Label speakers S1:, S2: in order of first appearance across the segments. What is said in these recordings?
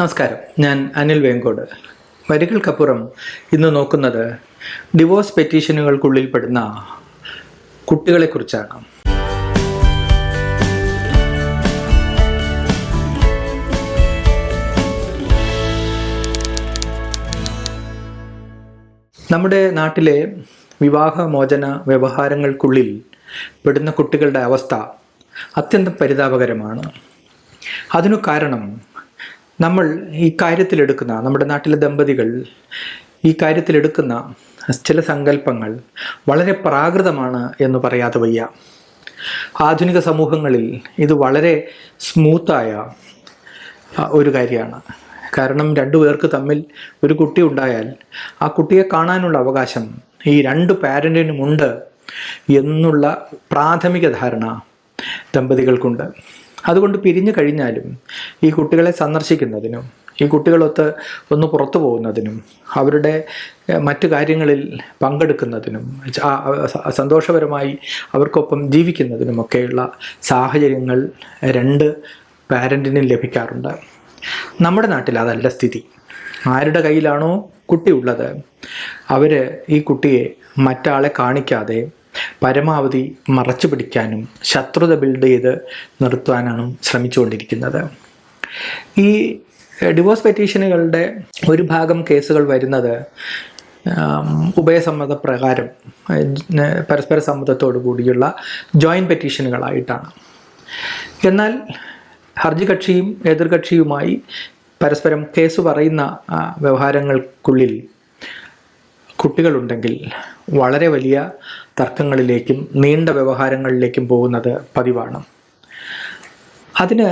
S1: നമസ്കാരം. ഞാൻ അനിൽ വേങ്കോട്. വരികൾക്കപ്പുറം ഇന്ന് നോക്കുന്നത് ഡിവോഴ്സ് പെറ്റീഷനുകൾക്കുള്ളിൽ പെടുന്ന കുട്ടികളെക്കുറിച്ചാണ്. നമ്മുടെ നാട്ടിലെ വിവാഹമോചന വ്യവഹാരങ്ങൾക്കുള്ളിൽ പെടുന്ന കുട്ടികളുടെ അവസ്ഥ അത്യന്തം പരിതാപകരമാണ്. അതിനു കാരണം നമ്മൾ ഈ കാര്യത്തിലെടുക്കുന്ന നമ്മുടെ നാട്ടിലെ ദമ്പതികൾ ഈ കാര്യത്തിലെടുക്കുന്ന ചില സങ്കല്പങ്ങൾ വളരെ പ്രാകൃതമാണ് എന്ന് പറയാതെ വയ്യ. ആധുനിക സമൂഹങ്ങളിൽ ഇത് വളരെ സ്മൂത്തായ ഒരു കാര്യമാണ്. കാരണം രണ്ടു പേർക്ക് തമ്മിൽ ഒരു കുട്ടി ഉണ്ടായാൽ ആ കുട്ടിയെ കാണാനുള്ള അവകാശം ഈ രണ്ട് പാരന്റിനുമുണ്ട് എന്നുള്ള പ്രാഥമിക ധാരണ ദമ്പതികൾക്കുണ്ട്. അതുകൊണ്ട് പിരിഞ്ഞു കഴിഞ്ഞാലും ഈ കുട്ടികളെ സന്ദർശിക്കുന്നതിനും ഈ കുട്ടികളൊത്ത് ഒന്ന് പുറത്തു പോകുന്നതിനും അവരുടെ മറ്റു കാര്യങ്ങളിൽ പങ്കെടുക്കുന്നതിനും സന്തോഷപരമായി അവർക്കൊപ്പം ജീവിക്കുന്നതിനുമൊക്കെയുള്ള സാഹചര്യങ്ങൾ രണ്ട് പാരന്റിനും ലഭിക്കാറുണ്ട്. നമ്മുടെ നാട്ടിൽ അതല്ല സ്ഥിതി. ആരുടെ കയ്യിലാണോ കുട്ടി ഉള്ളത് അവർ ഈ കുട്ടിയെ മറ്റാളെ കാണിക്കാതെ പരമാവധി മറച്ചു പിടിക്കാനും ശത്രുത ബിൽഡ് ചെയ്ത് നിർത്താനാണ് ശ്രമിച്ചുകൊണ്ടിരിക്കുന്നത്. ഈ ഡിവോഴ്സ് പെറ്റീഷനുകളുടെ ഒരു ഭാഗം കേസുകൾ വരുന്നത് ഉഭയസമ്മത പ്രകാരം പരസ്പര സമ്മതത്തോടു കൂടിയുള്ള ജോയിന്റ് പെറ്റീഷനുകളായിട്ടാണ് എന്നാൽ ഹർജി കക്ഷിയും എതിർകക്ഷിയുമായി പരസ്പരം കേസ് പറയുന്ന വ്യവഹാരങ്ങൾക്കുള്ളിൽ കുട്ടികളുണ്ടെങ്കിൽ വളരെ വലിയ തർക്കങ്ങളിലേക്കും നീണ്ട വ്യവഹാരങ്ങളിലേക്കും പോകുന്നത് പതിവാണ്. അതിന്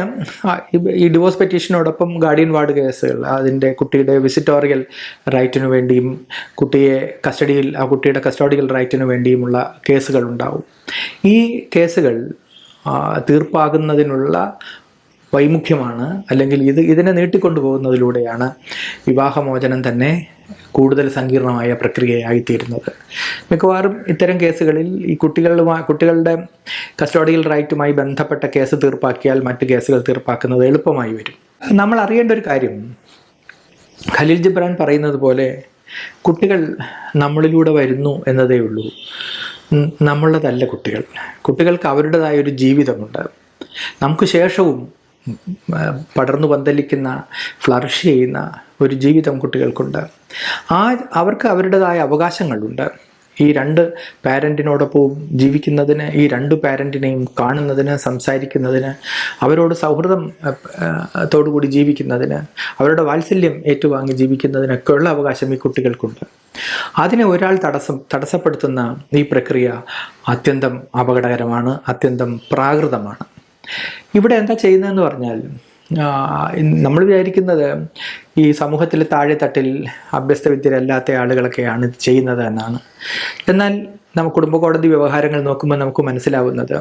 S1: ഈ- ഡിവോഴ്സ് പെറ്റീഷനോടൊപ്പം ഗാർഡിയൻ വാർഡ് കേസുകൾ അതിന്റെ കുട്ടിയുടെ വിസിറ്റോറിയൽ റൈറ്റിനു വേണ്ടിയും കുട്ടിയെ കസ്റ്റഡിയിൽ ആ കുട്ടിയുടെ കസ്റ്റോഡിയൽ റൈറ്റിനു വേണ്ടിയുമുള്ള കേസുകൾ ഉണ്ടാവും ഈ കേസുകൾ തീർപ്പാകുന്നതിനുള്ള വൈമുഖ്യമാണ്. അല്ലെങ്കിൽ ഇത് ഇതിനെ നീട്ടിക്കൊണ്ടുപോകുന്നതിലൂടെയാണ് വിവാഹമോചനം തന്നെ കൂടുതൽ സങ്കീർണമായ പ്രക്രിയയായിത്തീരുന്നത്. മിക്കവാറും ഇത്തരം കേസുകളിൽ ഈ കുട്ടികളുമായി കുട്ടികളുടെ കസ്റ്റോഡിയൽ റൈറ്റുമായി ബന്ധപ്പെട്ട കേസ് തീർപ്പാക്കിയാൽ മറ്റ് കേസുകൾ തീർപ്പാക്കുന്നത് എളുപ്പമായി വരും. നമ്മൾ അറിയേണ്ട ഒരു കാര്യം. ഖലീൽ ജിബ്രാൻ പറയുന്നത് പോലെ കുട്ടികൾ നമ്മളിലൂടെ വരുന്നു എന്നതേ ഉള്ളൂ. നമ്മളുടെ നമ്മളുടേതല്ല കുട്ടികൾ. കുട്ടികൾക്ക് അവരുടേതായ ഒരു ജീവിതമുണ്ട്. നമുക്ക് ശേഷവും പടർന്നു പന്തലിക്കുന്ന ഫ്ലറിഷ് ചെയ്യുന്ന ഒരു ജീവിതം കുട്ടികൾക്കുണ്ട്. ആ അവർക്ക് അവരുടേതായ അവകാശങ്ങളുണ്ട്. ഈ രണ്ട് പാരന്റിനോടൊപ്പവും ജീവിക്കുന്നതിന് ഈ രണ്ട് പാരന്റിനെയും കാണുന്നതിന് സംസാരിക്കുന്നതിന് അവരോട് സൗഹൃദം തോടുകൂടി ജീവിക്കുന്നതിന് അവരുടെ വാത്സല്യം ഏറ്റുവാങ്ങി ജീവിക്കുന്നതിനൊക്കെയുള്ള അവകാശം ഈ കുട്ടികൾക്കുണ്ട്. അതിനെ ഒരാൾ തടസ്സം തടസ്സപ്പെടുത്തുന്ന ഈ പ്രക്രിയ അത്യന്തം അപകടകരമാണ് അത്യന്തം പ്രാകൃതമാണ്. ഇവിടെ എന്താ ചെയ്യുന്നതെന്ന് പറഞ്ഞാൽ നമ്മൾ വിചാരിക്കുന്നത് ഈ സമൂഹത്തിലെ താഴെത്തട്ടിൽ അഭ്യസ്തവിദ്യരല്ലാത്ത ആളുകളൊക്കെയാണ് ഇത് ചെയ്യുന്നത് എന്നാണ്. എന്നാൽ നമ്മുടെ കുടുംബ കോടതി വ്യവഹാരങ്ങൾ നോക്കുമ്പോൾ നമുക്ക് മനസ്സിലാവുന്നത്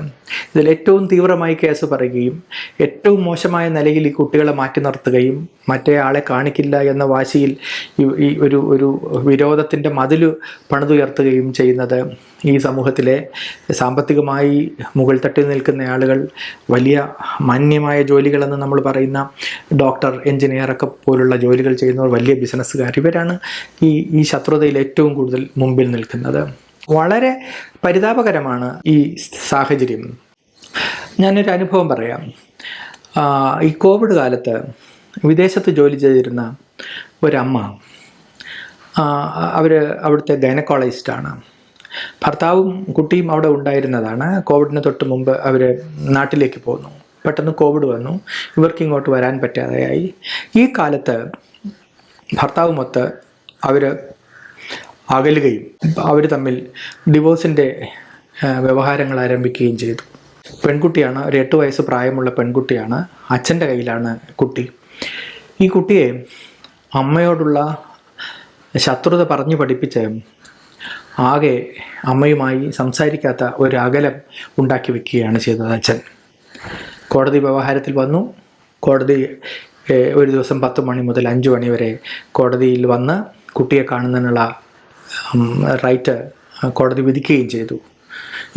S1: ഇതിൽ ഏറ്റവും തീവ്രമായി കേസ് പറയുകയും ഏറ്റവും മോശമായ നിലയിൽ ഈ കുട്ടികളെ മാറ്റി നിർത്തുകയും മറ്റേ ആളെ കാണിക്കില്ല എന്ന വാശിയിൽ ഈ ഒരു ഒരു വിരോധത്തിന്റെ മതിൽ പണിതുയർത്തുകയും ചെയ്യുന്നത് ഈ സമൂഹത്തിലെ സാമ്പത്തികമായി മുകൾ തട്ടിൽ നിൽക്കുന്ന ആളുകൾ വലിയ മാന്യമായ ജോലികളെന്ന് നമ്മൾ പറയുന്ന ഡോക്ടർ എഞ്ചിനീയർ ഒക്കെ പോലുള്ള ജോലികൾ ചെയ്യുന്നവർ വലിയ ബിസിനസ്സുകാർ ഇവരാണ് ഈ ഈ ശത്രുതയിൽ ഏറ്റവും കൂടുതൽ മുമ്പിൽ നിൽക്കുന്നത്. വളരെ പരിതാപകരമാണ് ഈ സാഹചര്യം. ഞാനൊരു അനുഭവം പറയാം. ഈ കോവിഡ് കാലത്ത് വിദേശത്ത് ജോലി ചെയ്തിരുന്ന ഒരമ്മ അവർ അവിടുത്തെ ഗൈനക്കോളജിസ്റ്റാണ്. ഭർത്താവും കുട്ടിയും അവിടെ ഉണ്ടായിരുന്നതാണ്. കോവിഡിന് തൊട്ട് മുമ്പ് അവർ നാട്ടിലേക്ക് പോന്നു. പെട്ടെന്ന് കോവിഡ് വന്നു. ഇവർക്ക് ഇങ്ങോട്ട് വരാൻ പറ്റാതെയായി. ഈ കാലത്ത് ഭർത്താവുമൊത്ത് അവർ അകലുകയും അവർ തമ്മിൽ ഡിവോഴ്സിന്റെ വ്യവഹാരങ്ങൾ ആരംഭിക്കുകയും ചെയ്തു. പെൺകുട്ടിയാണ് ഒരു എട്ട് വയസ്സ് പ്രായമുള്ള പെൺകുട്ടിയാണ് അച്ഛന്റെ കയ്യിലാണ് കുട്ടി. ഈ കുട്ടിയെ അമ്മയോടുള്ള ശത്രുത പറഞ്ഞു പഠിപ്പിച്ച് ആകെ അമ്മയുമായി സംസാരിക്കാത്ത ഒരു അകലം ഉണ്ടാക്കി വെക്കുകയാണ് ചെയ്തത് അച്ഛൻ. കോടതി വ്യവഹാരത്തിൽ വന്നു. കോടതി ഒരു ദിവസം പത്ത് മണി മുതൽ അഞ്ച് മണി വരെ കോടതിയിൽ വന്ന് കുട്ടിയെ കാണുന്നതിനുള്ള റൈറ്റ് കോടതി വിധിക്കുകയും ചെയ്തു.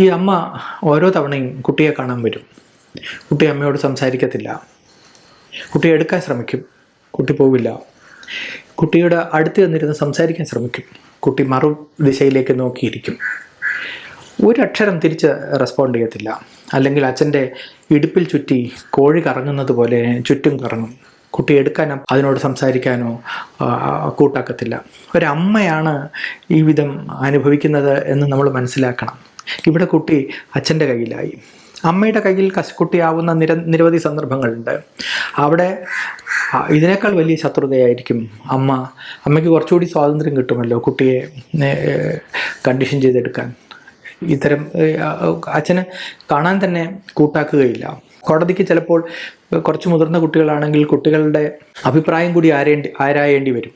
S1: ഈ അമ്മ ഓരോ തവണയും കുട്ടിയെ കാണാൻ വരും. കുട്ടി അമ്മയോട് സംസാരിക്കത്തില്ല. കുട്ടിയെ എടുക്കാൻ ശ്രമിക്കും. കുട്ടി പോവില്ല. കുട്ടിയുടെ അടുത്ത് നിന്നിരുന്ന് സംസാരിക്കാൻ ശ്രമിക്കും. കുട്ടി മറു ദിശയിലേക്ക് നോക്കിയിരിക്കും. ഒരക്ഷരം തിരിച്ച് റെസ്പോണ്ട് ചെയ്യത്തില്ല. അല്ലെങ്കിൽ അച്ഛന്റെ ഇടുപ്പിൽ ചുറ്റി കോഴി കറങ്ങുന്നത് പോലെ ചുറ്റും കറങ്ങും. കുട്ടി എടുക്കാനോ അതിനോട് സംസാരിക്കാനോ കൂട്ടാക്കത്തില്ല. ഒരമ്മയാണ് ഈ വിധം അനുഭവിക്കുന്നത് എന്ന് നമ്മൾ മനസ്സിലാക്കണം. ഇവിടെ കുട്ടി അച്ഛന്റെ കയ്യിലായി. അമ്മയുടെ കയ്യിൽ കശുക്കുട്ടിയാവുന്ന നിര നിരവധി സന്ദർഭങ്ങളുണ്ട്. അവിടെ ഇതിനേക്കാൾ വലിയ ശത്രുതയായിരിക്കും അമ്മ. അമ്മയ്ക്ക് കുറച്ചുകൂടി സ്വാതന്ത്ര്യം കിട്ടുമല്ലോ കുട്ടിയെ കണ്ടീഷൻ ചെയ്തെടുക്കാൻ. ഇത്തരം അച്ഛന് കാണാൻ തന്നെ കൂട്ടാക്കുകയില്ല. കോടതിക്ക് ചിലപ്പോൾ കുറച്ച് മുതിർന്ന കുട്ടികളാണെങ്കിൽ കുട്ടികളുടെ അഭിപ്രായം കൂടി ആരേണ്ടി ആരായേണ്ടി വരും.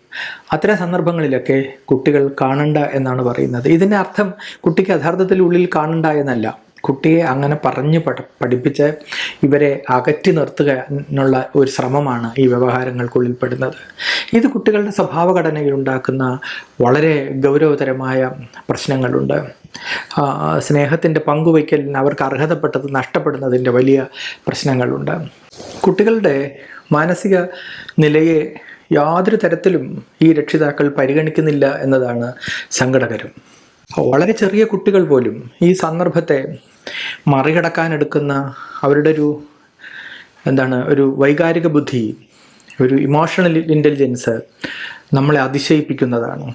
S1: അത്തരം സന്ദർഭങ്ങളിലൊക്കെ കുട്ടികൾ കാണണ്ട എന്നാണ് പറയുന്നത്. ഇതിന്റെ അർത്ഥം കുട്ടിക്ക് യഥാർത്ഥത്തിൽ ഉള്ളിൽ കാണണ്ട എന്നല്ല. കുട്ടിയെ അങ്ങനെ പറഞ്ഞ് പഠ പഠിപ്പിച്ച് ഇവരെ അകറ്റി നിർത്തുക എന്നുള്ള ഒരു ശ്രമമാണ് ഈ വ്യവഹാരങ്ങൾക്കുള്ളിൽ പെടുന്നത്. ഇത് കുട്ടികളുടെ സ്വഭാവഘടനയിൽ ഉണ്ടാക്കുന്ന വളരെ ഗൗരവതരമായ പ്രശ്നങ്ങളുണ്ട്. സ്നേഹത്തിന്റെ പങ്കുവയ്ക്കലിന് അവർക്ക് അർഹതപ്പെട്ടത് നഷ്ടപ്പെടുന്നതിന്റെ വലിയ പ്രശ്നങ്ങളുണ്ട്. കുട്ടികളുടെ മാനസിക നിലയെ യാതൊരു തരത്തിലും ഈ രക്ഷിതാക്കൾ പരിഗണിക്കുന്നില്ല എന്നതാണ് സങ്കടകരം. വളരെ ചെറിയ കുട്ടികൾ പോലും ഈ സന്ദർഭത്തെ മറികടക്കാൻ എടുക്കുന്ന അവരുടെ ഒരു എന്താണ് ഒരു വൈകാരിക ബുദ്ധി ഒരു ഇമോഷണൽ ഇന്റലിജൻസ് നമ്മളെ അതിശയിപ്പിക്കുന്നതാണ്.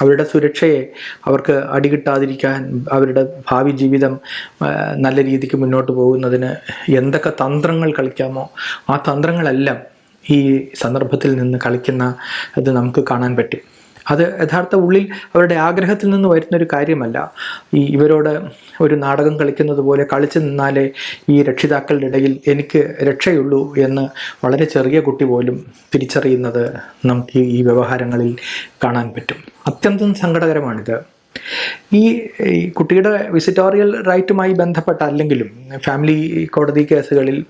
S1: അവരുടെ സുരക്ഷയെ അവർക്ക് അടികിട്ടാതിരിക്കാൻ അവരുടെ ഭാവി ജീവിതം നല്ല രീതിക്ക് മുന്നോട്ട് പോകുന്നതിന് എന്തൊക്കെ തന്ത്രങ്ങൾ കളിക്കാമോ ആ തന്ത്രങ്ങളെല്ലാം ഈ സന്ദർഭത്തിൽ നിന്ന് കളിക്കുന്ന ഇത് നമുക്ക് കാണാൻ പറ്റും. അത് യഥാർത്ഥ ഉള്ളിൽ അവരുടെ ആഗ്രഹത്തിൽ നിന്ന് വരുന്നൊരു കാര്യമല്ല. ഈ ഇവരോട് ഒരു നാടകം കളിക്കുന്നത് പോലെ കളിച്ചു നിന്നാലേ ഈ രക്ഷിതാക്കളുടെ ഇടയിൽ എനിക്ക് രക്ഷയുള്ളൂ എന്ന് വളരെ ചെറിയ കുട്ടി പോലും തിരിച്ചറിയുന്നത് നമുക്ക് ഈ- വ്യവഹാരങ്ങളിൽ കാണാൻ പറ്റും. അത്യന്തം സങ്കടകരമാണിത്. ഈ കുട്ടിയുടെ വിസിറ്റോറിയൽ റൈറ്റുമായി ബന്ധപ്പെട്ട അല്ലെങ്കിലും ഫാമിലി കോടതി കേസുകളിൽ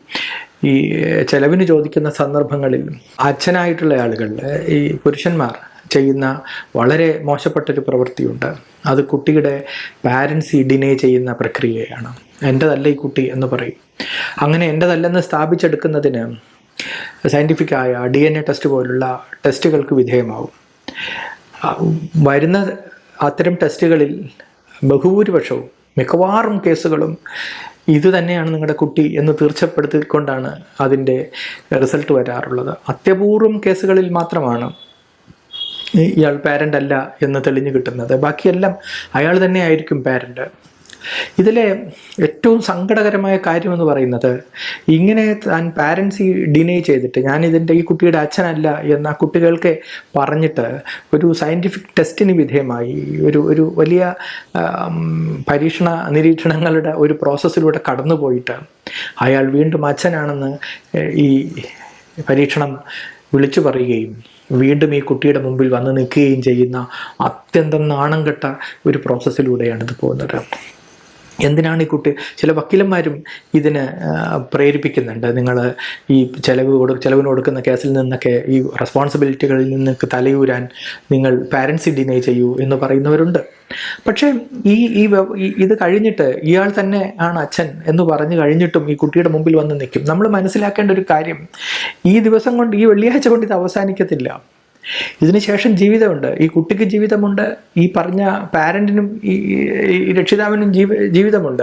S1: ഈ ചെലവിന് ചോദിക്കുന്ന സന്ദർഭങ്ങളിൽ അച്ഛനായിട്ടുള്ള ആളുകൾ ഈ പുരുഷന്മാർ ചെയ്യുന്ന വളരെ മോശപ്പെട്ടൊരു പ്രവൃത്തിയുണ്ട്. അത് കുട്ടിയുടെ പാരൻസ് ഡിനേ ചെയ്യുന്ന പ്രക്രിയയാണ്. എന്റെതല്ല ഈ കുട്ടി എന്ന് പറയും. അങ്ങനെ എന്റെതല്ലെന്ന് സ്ഥാപിച്ചെടുക്കുന്നതിന് സയന്റിഫിക്കായ ഡി എൻ എ ടെസ്റ്റ് പോലുള്ള ടെസ്റ്റുകൾക്ക് വിധേയമാവും. വരുന്ന അത്തരം ടെസ്റ്റുകളിൽ ബഹുഭൂരിപക്ഷവും മിക്കവാറും കേസുകളും ഇത് തന്നെയാണ് നിങ്ങളുടെ കുട്ടി എന്ന് തീർച്ചപ്പെടുത്തിക്കൊണ്ടാണ് അതിന്റെ റിസൾട്ട് വരാറുള്ളത്. അത്യപൂർവം കേസുകളിൽ മാത്രമാണ് ഇയാൾ പാരന്റ് അല്ല എന്ന് തെളിഞ്ഞു കിട്ടുന്നത്. ബാക്കിയെല്ലാം അയാൾ തന്നെ ആയിരിക്കും പാരന്റ് ഇതിലെ ഏറ്റവും സങ്കടകരമായ കാര്യം എന്ന് പറയുന്നത് ഇങ്ങനെ താൻ പാരൻസ് ഈ ഡിനൈ ചെയ്തിട്ട് ഞാൻ ഇതിന്റെ ഈ കുട്ടിയുടെ അച്ഛനല്ല എന്ന് കുട്ടികൾക്ക് പറഞ്ഞിട്ട് ഒരു സയന്റിഫിക് ടെസ്റ്റിന് വിധേയമായി ഒരു ഒരു വലിയ പരീക്ഷണ നിരീക്ഷണങ്ങളുടെ ഒരു പ്രോസസ്സിലൂടെ കടന്നുപോയിട്ട് അയാൾ വീണ്ടും അച്ഛനാണെന്ന് ഈ പരീക്ഷണം വിളിച്ചു പറയുകയും വീണ്ടും ഈ കുട്ടിയുടെ മുമ്പിൽ വന്ന് നിൽക്കുകയും ചെയ്യുന്ന അത്യന്തം നാണം കെട്ട ഒരു പ്രോസസ്സിലൂടെയാണ് ഇത് പോകുന്നത്. എന്തിനാണ് ഈ കുട്ടി ചില വക്കീലന്മാരും ഇതിന് പ്രേരിപ്പിക്കുന്നുണ്ട്. നിങ്ങൾ ഈ ചിലവ് കൊടു ചിലവിന് കൊടുക്കുന്ന കേസിൽ നിന്നൊക്കെ ഈ റെസ്പോൺസിബിലിറ്റികളിൽ നിന്നൊക്കെ തലയൂരാൻ നിങ്ങൾ പാരൻസ് ഡിനേ ചെയ്യൂ എന്ന് പറയുന്നവരുണ്ട്. പക്ഷേ ഈ ഈ ഇത് കഴിഞ്ഞിട്ട് ഇയാൾ തന്നെ ആണ് അച്ഛൻ എന്ന് പറഞ്ഞു കഴിഞ്ഞിട്ടും ഈ കുട്ടിയുടെ മുമ്പിൽ വന്ന് നിൽക്കും. നമ്മൾ മനസ്സിലാക്കേണ്ട ഒരു കാര്യം ഈ ദിവസം കൊണ്ട് ഈ വെള്ളിയാഴ്ച കൊണ്ട് ഇത് അവസാനിക്കത്തില്ല. ഇതിനുശേഷം ജീവിതമുണ്ട്. ഈ കുട്ടിക്ക് ജീവിതമുണ്ട്. ഈ പറഞ്ഞ പാരന്റിനും ഈ രക്ഷിതാവിനും ജീവ ജീവിതമുണ്ട്.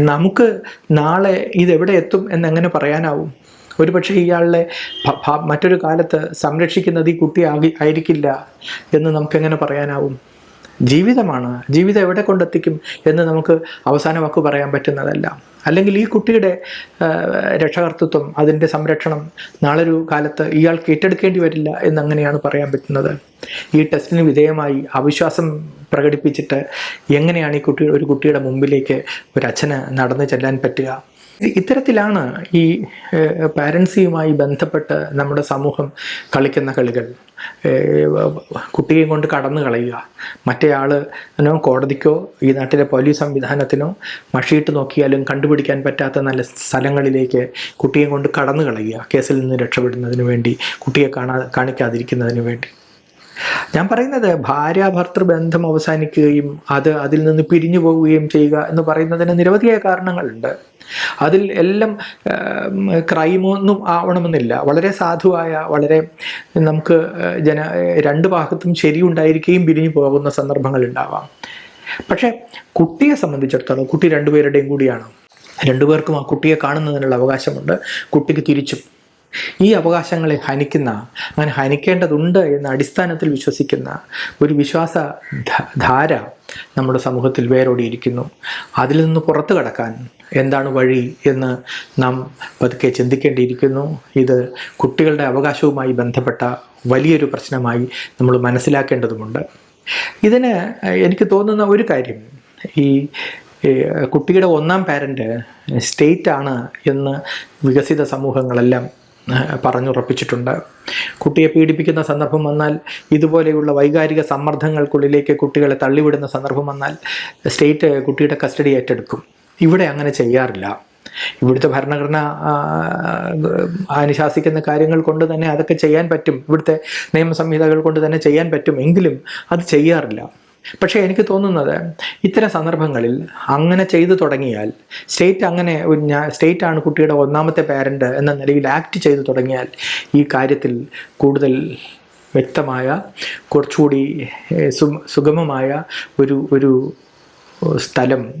S1: നമുക്ക് നാളെ ഇതെവിടെ എത്തും എന്നെങ്ങനെ പറയാനാവും. ഒരുപക്ഷെ ഇയാളെ മറ്റൊരു കാലത്ത് സംരക്ഷിക്കുന്നത് ഈ കുട്ടി ആകി ആയിരിക്കില്ല എന്ന് നമുക്കെങ്ങനെ പറയാനാവും? ജീവിതമാണ്. ജീവിതം എവിടെ കൊണ്ടെത്തിക്കും എന്ന് നമുക്ക് അവസാന വാക്ക് പറയാൻ പറ്റുന്നതല്ല. അല്ലെങ്കിൽ ഈ കുട്ടിയുടെ രക്ഷകർത്തൃത്വം അതിന്റെ സംരക്ഷണം നാളൊരു കാലത്ത് ഇയാൾക്ക് ഏറ്റെടുക്കേണ്ടി വരില്ല എന്നങ്ങനെയാണ് പറയാൻ പറ്റുന്നത്. ഈ ടെസ്റ്റിന് വിധേയമായി അവിശ്വാസം പ്രകടിപ്പിച്ചിട്ട് എങ്ങനെയാണ് ഈ കുട്ടി ഒരു കുട്ടിയുടെ മുമ്പിലേക്ക് ഒരു അച്ഛന് നടന്നു ചെല്ലാൻ പറ്റുക? ഇത്തരത്തിലാണ് ഈ പാരൻസിയുമായി ബന്ധപ്പെട്ട് നമ്മുടെ സമൂഹം കളിക്കുന്ന കളികൾ. കുട്ടിയെ കൊണ്ട് കടന്നു കളയുക. മറ്റേയാളിനോ കോടതിക്കോ ഈ നാട്ടിലെ പോലീസ് സംവിധാനത്തിനോ മഷിയിട്ട് നോക്കിയാലും കണ്ടുപിടിക്കാൻ പറ്റാത്ത നല്ല സ്ഥലങ്ങളിലേക്ക് കുട്ടിയെ കൊണ്ട് കടന്നു കളയുക കേസിൽ നിന്ന് രക്ഷപ്പെടുന്നതിന് വേണ്ടി കുട്ടിയെ കാണാ കാണിക്കാതിരിക്കുന്നതിന് വേണ്ടി. ഞാൻ പറയുന്നത് ഭാര്യ ഭർത്തൃ ബന്ധം അവസാനിക്കുകയും അത് അതിൽ നിന്ന് പിരിഞ്ഞു പോവുകയും ചെയ്യുക എന്ന് പറയുന്നതിന് നിരവധിയായ കാരണങ്ങളുണ്ട്. അതിൽ എല്ലാം ക്രൈമൊന്നും ആവണമെന്നില്ല. വളരെ സാധുവായ വളരെ നമുക്ക് ജന രണ്ട് ഭാഗത്തും ശരിയുണ്ടായിരിക്കുകയും പിരിഞ്ഞു പോകുന്ന സന്ദർഭങ്ങൾ ഉണ്ടാവാം പക്ഷേ കുട്ടിയെ സംബന്ധിച്ചിടത്തോളം കുട്ടി രണ്ടുപേരുടെയും കൂടിയാണ്. രണ്ടുപേർക്കും ആ കുട്ടിയെ കാണുന്നതിനുള്ള അവകാശമുണ്ട്. കുട്ടിക്ക് തിരിച്ചും. ഈ അവകാശങ്ങളെ ഹനിക്കുന്ന അങ്ങനെ ഹനിക്കേണ്ടതുണ്ട് എന്ന അടിസ്ഥാനത്തിൽ വിശ്വസിക്കുന്ന ഒരു വിശ്വാസ ധാര നമ്മുടെ സമൂഹത്തിൽ വേരോടിയിരിക്കുന്നു. അതിൽ നിന്ന് പുറത്തു കടക്കാൻ എന്താണ് വഴി എന്ന് നാം പതുക്കെ ചിന്തിക്കേണ്ടിയിരിക്കുന്നു. ഇത് കുട്ടികളുടെ അവകാശവുമായി ബന്ധപ്പെട്ട വലിയൊരു പ്രശ്നമായി നമ്മൾ മനസ്സിലാക്കേണ്ടതുണ്ട് ഇതിന് എനിക്ക് തോന്നുന്ന ഒരു കാര്യം. ഈ കുട്ടിയുടെ ഒന്നാം പാരന്റ് സ്റ്റേറ്റ് ആണ് എന്ന് വികസിത സമൂഹങ്ങളെല്ലാം പറഞ്ഞുറപ്പിച്ചിട്ടുണ്ട്. കുട്ടിയെ പീഡിപ്പിക്കുന്ന സന്ദർഭം വന്നാൽ ഇതുപോലെയുള്ള വൈകാരിക സമ്മർദ്ദങ്ങൾക്കുള്ളിലേക്ക് കുട്ടികളെ തള്ളിവിടുന്ന സന്ദർഭം വന്നാൽ സ്റ്റേറ്റ് കുട്ടിയുടെ കസ്റ്റഡി ഏറ്റെടുക്കും. ഇവിടെ അങ്ങനെ ചെയ്യാറില്ല. ഇവിടുത്തെ ഭരണഘടന അനുശാസിക്കുന്ന കാര്യങ്ങൾ കൊണ്ട് തന്നെ അതൊക്കെ ചെയ്യാൻ പറ്റും. ഇവിടുത്തെ നിയമസംഹിതകൾ കൊണ്ട് തന്നെ ചെയ്യാൻ പറ്റും എങ്കിലും അത് ചെയ്യാറില്ല. പക്ഷേ എനിക്ക് തോന്നുന്നത് ഇത്തരം സന്ദർഭങ്ങളിൽ അങ്ങനെ ചെയ്തു തുടങ്ങിയാൽ സ്റ്റേറ്റ് അങ്ങനെ സ്റ്റേറ്റ് ആണ് കുട്ടിയുടെ ഒന്നാമത്തെ പാരന്റ് എന്ന നിലയിൽ ആക്ട് ചെയ്തു തുടങ്ങിയാൽ ഈ കാര്യത്തിൽ കൂടുതൽ വ്യക്തമായ കുറച്ചുകൂടി സുഗമമായ ഒരു ഒരു സ്ഥലം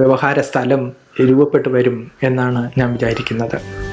S1: വ്യവഹാര സ്ഥലം രൂപപ്പെട്ടു വരും എന്നാണ് ഞാൻ വിചാരിക്കുന്നത്.